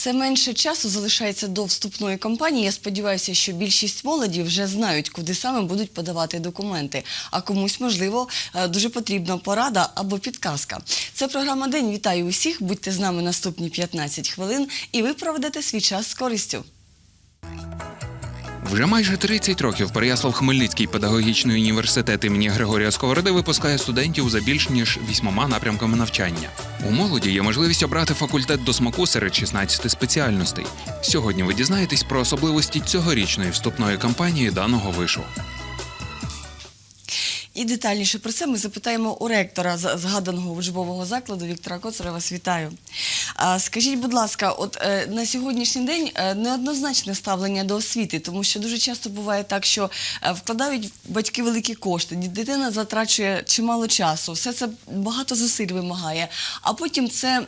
Все менше часу залишається до вступної кампанії. Я сподіваюся, що більшість молоді вже знають, куди саме будуть подавати документи. А комусь, можливо, е, дуже потрібна порада або підказка. Це програма День. Вітаю усіх. Будьте з нами наступні 15 хвилин, і ви проведете свій час з користю. Вже майже 30 років Переяслав Хмельницький педагогічний університет імені Григорія Сковороди випускає студентів за більш ніж вісьмома напрямками навчання. У молоді є можливість обрати факультет до смаку серед 16 спеціальностей. Сьогодні ви дізнаєтесь про особливості цьогорічної вступної кампанії даного вишу. І детальніше про це ми запитаємо у ректора згаданого учбового закладу Віктора Коцара. Вас вітаю. Скажіть, будь ласка, от е, на сьогоднішній день е, неоднозначне ставлення до освіти, тому що дуже часто буває так, що е, вкладають батьки великі кошти, дитина затрачує чимало часу, все це багато зусиль вимагає, а потім це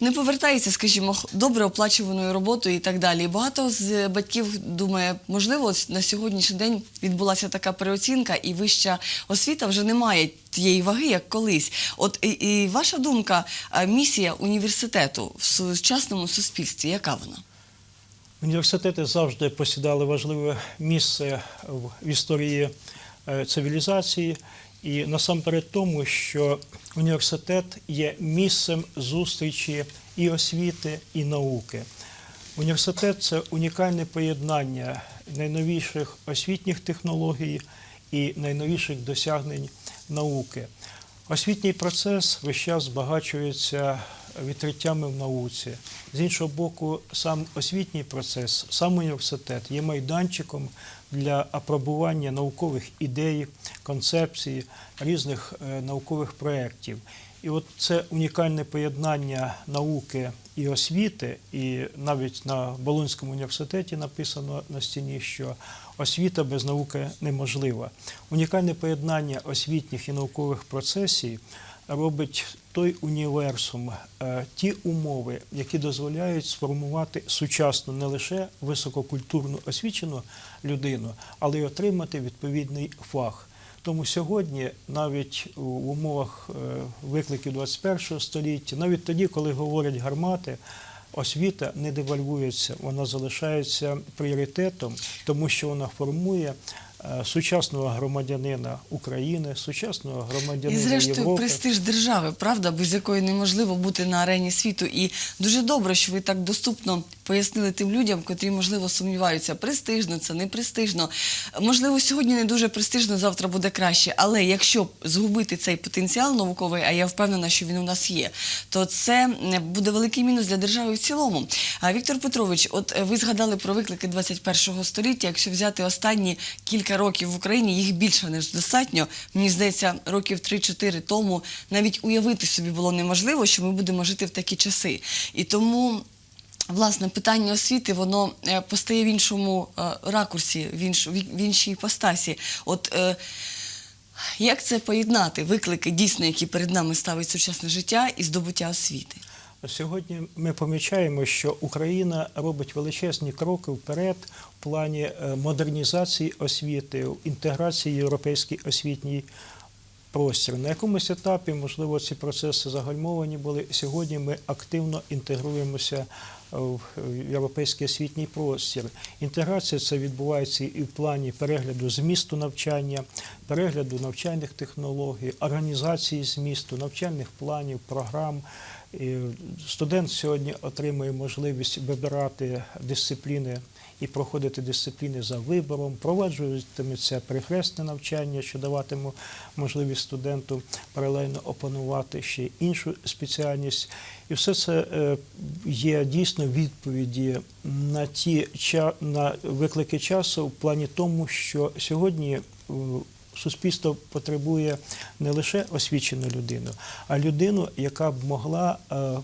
не, повертається, скажімо, добре оплачуваною роботою і так далі. Багато з батьків думає, можливо, на сьогоднішній день відбулася така переоцінка, і вища освіта вже не має тієї ваги, як колись. От і, і ваша думка, місія університету в сучасному суспільстві, яка вона? Університети завжди посідали важливе місце в історії е, цивілізації, і насамперед тому, що університет є місцем зустрічі і освіти, і науки. Університет це унікальне поєднання найновіших освітніх технологій і найновіших досягнень науки. Освітній процес весь час збагачується відкриттями в науці. З іншого боку, сам освітній процес, сам університет є майданчиком для апробування наукових ідей, концепцій, різних е, наукових проєктів. І от це унікальне поєднання науки і освіти, і навіть на Болонському університеті написано на стіні, що освіта без науки неможлива. Унікальне поєднання освітніх і наукових процесів робить той універсум, е, ті умови, які дозволяють сформувати сучасну не лише висококультурну освічену людину, але й отримати відповідний фах. Тому сьогодні, навіть у умовах е, викликів 21 століття, навіть тоді, коли говорять гармати, освіта не девальвується, вона залишається пріоритетом, тому що вона формує е, сучасного громадянина України, сучасного І громадянина зрештою Європи. престиж держави, правда, без якої неможливо бути на арені світу. І дуже добре, що ви так доступно пояснили тим людям, котрі, можливо, сумніваються, престижно це, не престижно. Можливо, сьогодні не дуже престижно, завтра буде краще. Але якщо згубити цей потенціал науковий, а я впевнена, що він у нас є, то це е, буде великий мінус для держави в цілому. А Віктор Петрович, от е, ви згадали про виклики 21 століття. Якщо взяти останні кілька років в Україні, їх більше ніж достатньо. Мені здається, років 3-4 тому навіть уявити собі було неможливо, що ми будемо жити в такі часи. І тому. Власне, питання освіти воно е, постає в іншому е, ракурсі, в, інш, в іншій іпостасі. От е, як це поєднати виклики, дійсно, які перед нами ставить сучасне життя і здобуття освіти? Сьогодні ми помічаємо, що Україна робить величезні кроки вперед в плані модернізації освіти, інтеграції в європейський освітній простір. На якомусь етапі, можливо, ці процеси загальмовані були. Сьогодні ми активно інтегруємося в європейський освітній простір. Інтеграція це відбувається і в плані перегляду змісту навчання, перегляду навчальних технологій, організації змісту, навчальних планів, програм. Студент сьогодні отримує можливість вибирати дисципліни і проходити дисципліни за вибором, впроваджуватиметься перехресне навчання, що даватиме можливість студенту паралельно опанувати ще іншу спеціальність. І все це е, є дійсно відповіді на ті на виклики часу в плані тому, що сьогодні е, суспільство потребує не лише освічену людину, а людину, яка б могла е,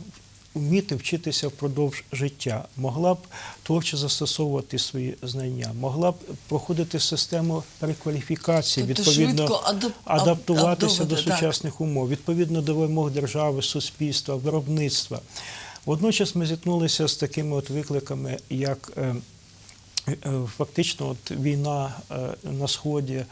вміти вчитися впродовж життя, могла б творчо застосовувати свої знання, могла б проходити систему перекваліфікації, Тобто відповідно адап- адаптуватися до так. сучасних умов, відповідно до вимог держави, суспільства, виробництва. Водночас ми зіткнулися з такими от викликами, як е, е, фактично от війна на сході.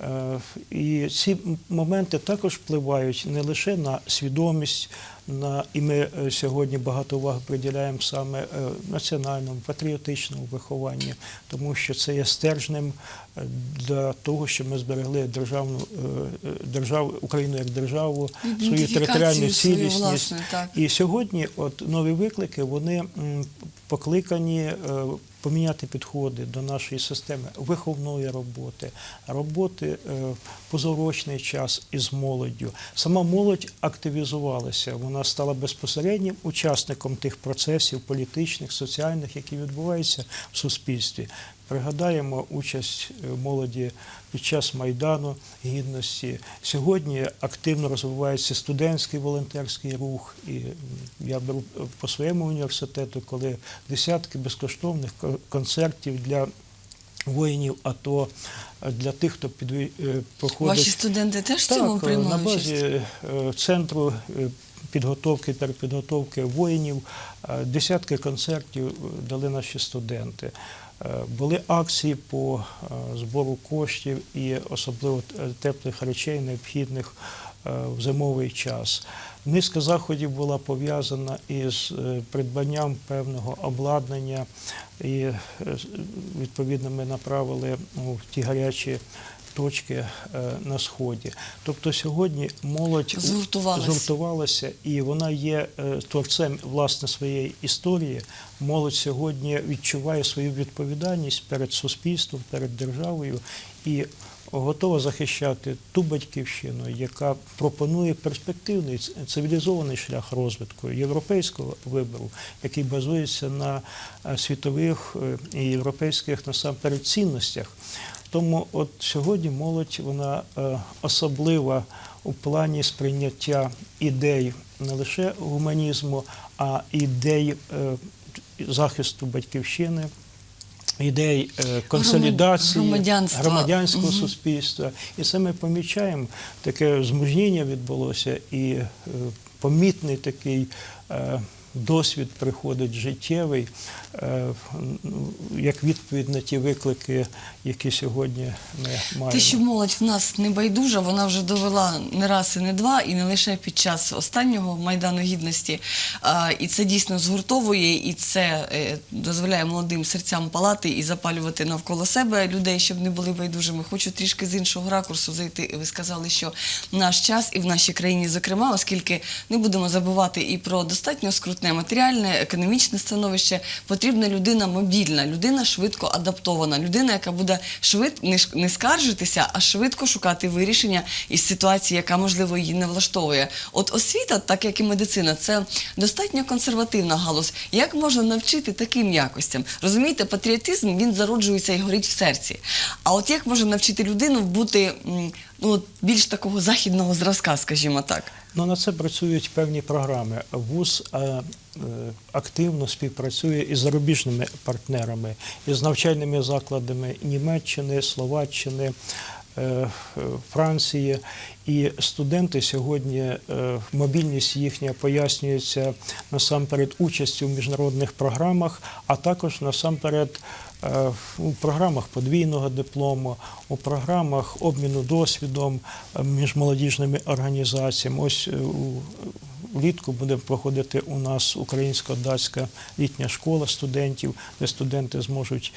Е, І ці моменти також впливають не лише на свідомість, на і ми е, сьогодні багато уваги приділяємо саме е, національному патріотичному вихованню, тому що це є стержнем для того, щоб ми зберегли державну державу Україну як державу, свою територіальну цілісність. власну. І сьогодні от нові виклики вони покликані поміняти підходи до нашої системи виховної роботи, роботи в позорочний час із молоддю. Сама молодь активізувалася, вона стала безпосереднім учасником тих процесів політичних, соціальних, які відбуваються в суспільстві. Пригадаємо участь е, молоді під час Майдану Гідності. Сьогодні активно розвивається студентський волонтерський рух. І я беру е, по своєму університету, коли десятки безкоштовних концертів для воїнів АТО, е, для тих, хто е, проходить Ваші студенти теж в цьому приймали на базі участь? центру підготовки, перепідготовки воїнів, е, десятки концертів е, дали наші студенти. Е, Були акції по збору коштів і особливо теплих речей, необхідних в зимовий час. Низка заходів була пов'язана із придбанням певного обладнання, і відповідно ми направили ну, в ті гарячі точки е, на сході. Тобто сьогодні молодь Згуртувалася. згуртувалася і вона є е, творцем власне своєї історії. Молодь сьогодні відчуває свою відповідальність перед суспільством, перед державою і готова захищати ту батьківщину, яка пропонує перспективний цивілізований шлях розвитку європейського вибору, який базується на е, світових і європейських насамперед цінностях. Тому от сьогодні молодь вона е, особлива у плані сприйняття ідей не лише гуманізму, а ідей е, захисту батьківщини, ідей е, консолідації громадянства. громадянського Мгм. суспільства. І це ми помічаємо, таке змужніння відбулося, і помітний такий. Досвід приходить життєвий, е, ну, як відповідь на ті виклики, які сьогодні ми маємо. Те, що молодь в нас не байдужа, вона вже довела не раз і не два, і не лише під час останнього майдану гідності. І це дійсно згуртовує, і це е, дозволяє молодим серцям палати і запалювати навколо себе людей, щоб не були байдужими. Хочу трішки з іншого ракурсу зайти. Ви сказали, що наш час і в нашій країні, зокрема, оскільки не будемо забувати і про достатньо скрутне матеріальне, економічне становище, потрібна людина мобільна, людина швидко адаптована, людина, яка буде швид не, скаржитися, а швидко шукати вирішення із ситуації, яка можливо її не влаштовує. От освіта, так як і медицина, це достатньо консервативна галузь. Як можна навчити таким якостям? Розумієте, патріотизм він зароджується і горить в серці. А от як можна навчити людину бути ну, більш такого західного зразка, скажімо так? Ну, на це працюють певні програми. ВУЗ е, е, активно співпрацює із зарубіжними партнерами, із навчальними закладами Німеччини, Словаччини. Е, Франції і студенти сьогодні е, мобільність їхня пояснюється насамперед участю в міжнародних програмах, а також насамперед е, у програмах подвійного диплому, у програмах обміну досвідом між молодіжними організаціями. Ось у- влітку буде проходити у нас українсько-датська літня школа студентів, де студенти зможуть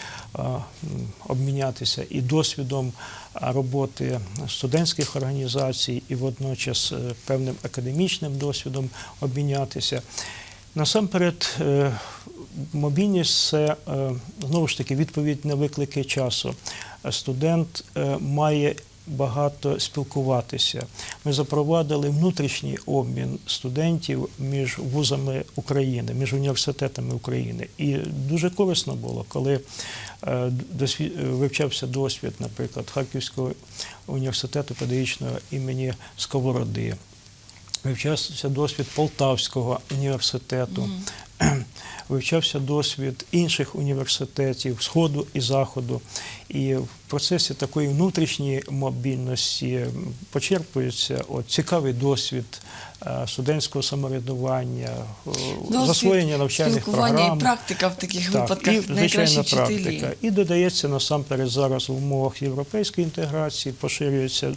обмінятися і досвідом роботи студентських організацій, і водночас е, певним академічним досвідом обмінятися. Насамперед, е, мобільність це е, знову ж таки відповідь на виклики часу. Студент має багато спілкуватися. Ми запровадили внутрішній обмін студентів між вузами України, між університетами України. І дуже корисно було, коли е, вивчався досвід, наприклад, Харківського університету педагогічного імені Сковороди. Вивчався досвід Полтавського університету, вивчався досвід інших університетів Сходу і Заходу. І в процесі такої внутрішньої мобільності почерпується от, цікавий досвід е, студентського самоврядування, Досвід засвоєння навчальних програм. і практика в таких Так, випадках і звичайна вчителі. практика. І додається насамперед зараз в умовах європейської інтеграції, поширюються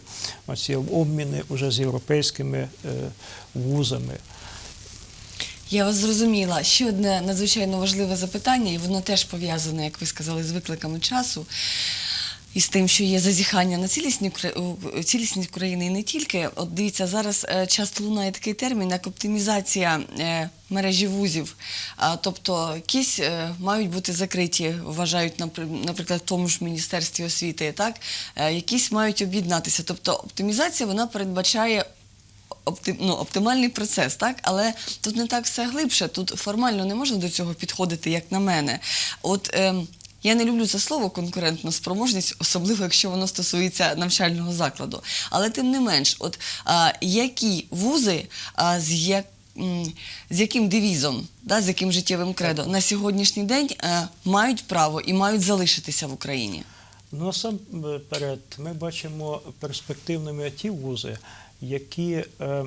ці обміни уже з європейськими е, вузами. Я вас зрозуміла. Ще одне надзвичайно важливе запитання, і воно теж пов'язане, як ви сказали, з викликами часу. І з тим, що є зазіхання на цілісність Укра- України і не тільки. От дивіться, зараз е, часто лунає такий термін, як оптимізація е, мережі вузів. Тобто якісь е, мають бути закриті, вважають, напри- наприклад, в тому ж Міністерстві освіти, так? Якісь мають об'єднатися. Тобто оптимізація вона передбачає опти, ну, оптимальний процес, так? Але тут не так все глибше. Тут формально не можна до цього підходити, як на мене. От ем, я не люблю це слово конкурентна спроможність, особливо якщо воно стосується навчального закладу. Але тим не менш, от а, які вузи а, з як з яким девізом, да, з яким життєвим кредо на сьогоднішній день е, мають право і мають залишитися в Україні? Ну, насамперед, ми бачимо перспективними ті вузи, які е,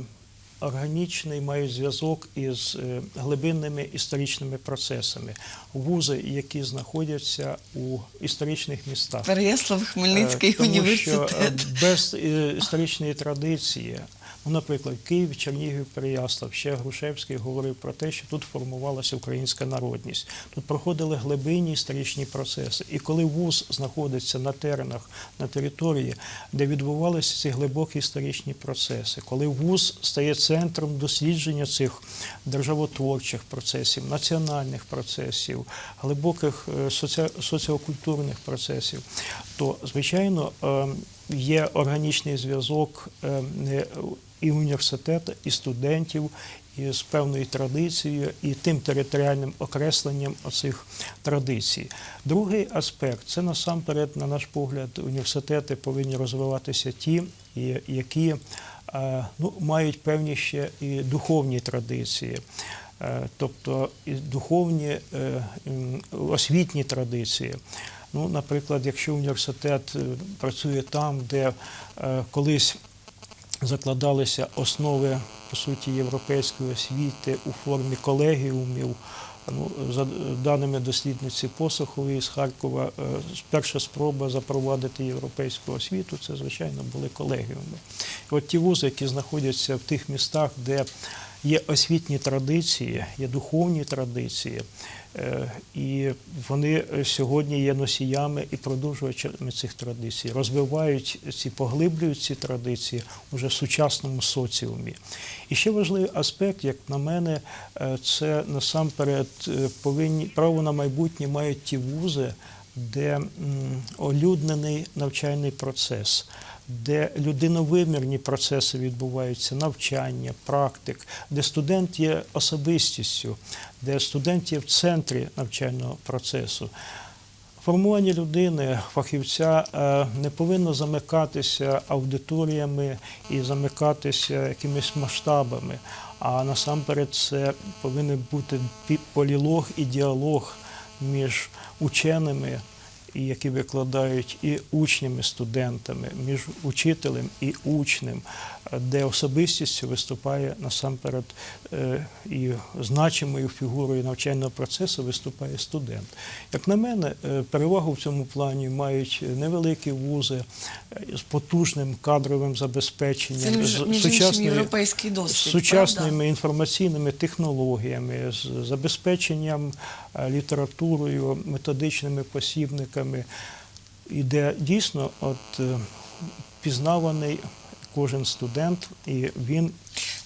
органічний мають зв'язок із е, глибинними історичними процесами. Вузи, які знаходяться у історичних містах. Переяслав Хмельницький університет. Тому. Що, е, без е, історичної традиції, наприклад, Київ, Чернігів, Переяслав, ще Грушевський говорив про те, що тут формувалася українська народність. Тут проходили глибинні історичні процеси. І коли вуз знаходиться на теренах, на території, де відбувалися ці глибокі історичні процеси, коли вуз стає центром дослідження цих державотворчих процесів, національних процесів, глибоких е, соці- соціокультурних процесів, то звичайно е, є органічний зв'язок е, і університету, і студентів. І з певною традицією і тим територіальним окресленням оцих традицій. Другий аспект це насамперед, на наш погляд, університети повинні розвиватися ті, які е, ну, мають певні ще і духовні традиції. Е, тобто і духовні освітні традиції. Ну, наприклад, якщо університет е, працює там, де е, колись закладалися основи по суті європейської освіти у формі колегіумів. Ну, за даними дослідниці Посохової з Харкова, е, перша спроба запровадити європейську освіту це, звичайно, були колегіуми. От ті вузи, які знаходяться в тих містах, де є освітні традиції, є духовні традиції, е, і вони е, сьогодні є носіями і продовжувачами цих традицій, розвивають ці, поглиблюють ці традиції уже в сучасному соціумі. І ще важливий аспект, як на мене, е, це насамперед повинні право на майбутнє мають ті вузи, де олюднений навчальний процес, де людиновимірні процеси відбуваються, навчання, практик, де студент є особистістю, де студент є в центрі навчального процесу. Формування людини, фахівця е, не повинно замикатися аудиторіями і замикатися якимись масштабами. А насамперед це повинен бути полілог і діалог між ученими, і які викладають, і учнями, студентами, між учителем і учнем, де особистістю виступає насамперед е, і значимою фігурою навчального процесу виступає студент. Як на мене, е, перевагу в цьому плані мають невеликі вузи е, з потужним кадровим Це забезпеченням, між, з сучасною досвід. сучасними правда? інформаційними технологіями, з забезпеченням літературою, методичними посібниками, і де дійсно от, е, пізнаваний кожен студент, і він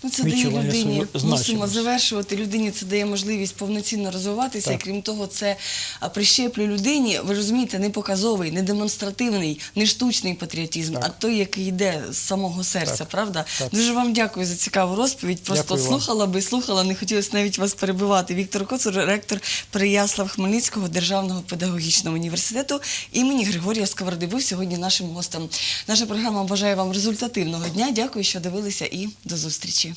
Ну, це дає людині, мусимо завершувати. Людині це дає можливість повноцінно розвиватися, Так. і крім того, це а, прищеплює людині, ви розумієте, не показовий, не демонстративний, не штучний патріотизм, Так. а той, який йде з самого серця, Так. правда? Так. Дуже вам дякую за цікаву розповідь. Просто Дякую слухала би, слухала, не хотілося навіть вас перебивати. Віктор Коцур, ректор Переяслав Хмельницького державного педагогічного університету імені Григорія Сковороди. Був сьогодні нашим гостем. Наша програма бажає вам результативного дня. Дякую, що дивилися, і до зустрічі.